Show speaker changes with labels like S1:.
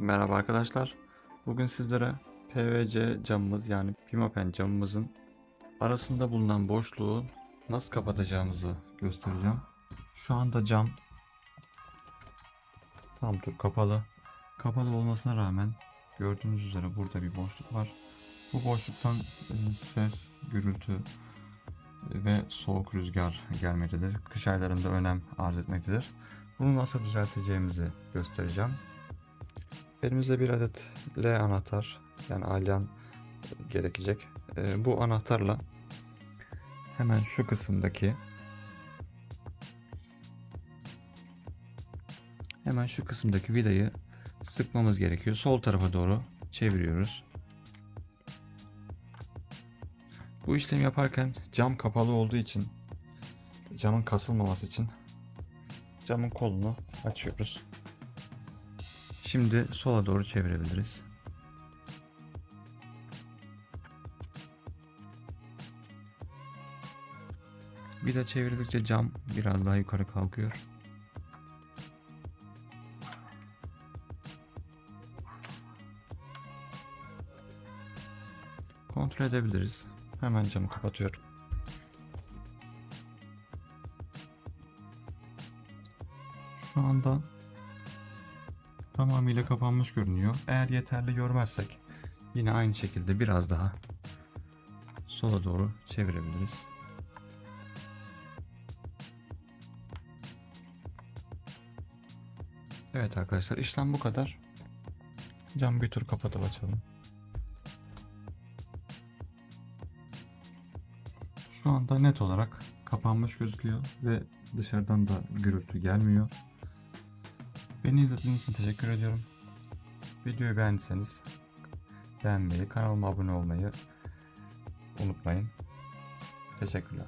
S1: Merhaba arkadaşlar. Bugün sizlere PVC camımız yani Pimapen camımızın arasında bulunan boşluğu nasıl kapatacağımızı göstereceğim. Şu anda cam tam tur kapalı. Kapalı olmasına rağmen gördüğünüz üzere burada bir boşluk var. Bu boşluktan ses, gürültü ve soğuk rüzgar gelmektedir. Kış aylarında önem arz etmektedir. Bunu nasıl düzelteceğimizi göstereceğim. Elimizde bir adet L anahtar yani alyan gerekecek. Ee, bu anahtarla hemen şu kısımdaki hemen şu kısımdaki vidayı sıkmamız gerekiyor. Sol tarafa doğru çeviriyoruz. Bu işlemi yaparken cam kapalı olduğu için camın kasılmaması için camın kolunu açıyoruz. Şimdi sola doğru çevirebiliriz. Bir de çevirdikçe cam biraz daha yukarı kalkıyor. Kontrol edebiliriz. Hemen camı kapatıyorum. Şu anda tamamıyla kapanmış görünüyor. Eğer yeterli görmezsek yine aynı şekilde biraz daha sola doğru çevirebiliriz. Evet arkadaşlar işlem bu kadar. Cam bir tur kapatıp açalım. Şu anda net olarak kapanmış gözüküyor ve dışarıdan da gürültü gelmiyor. Beni izlediğiniz için teşekkür ediyorum. Videoyu beğendiyseniz beğenmeyi, kanalıma abone olmayı unutmayın. Teşekkürler.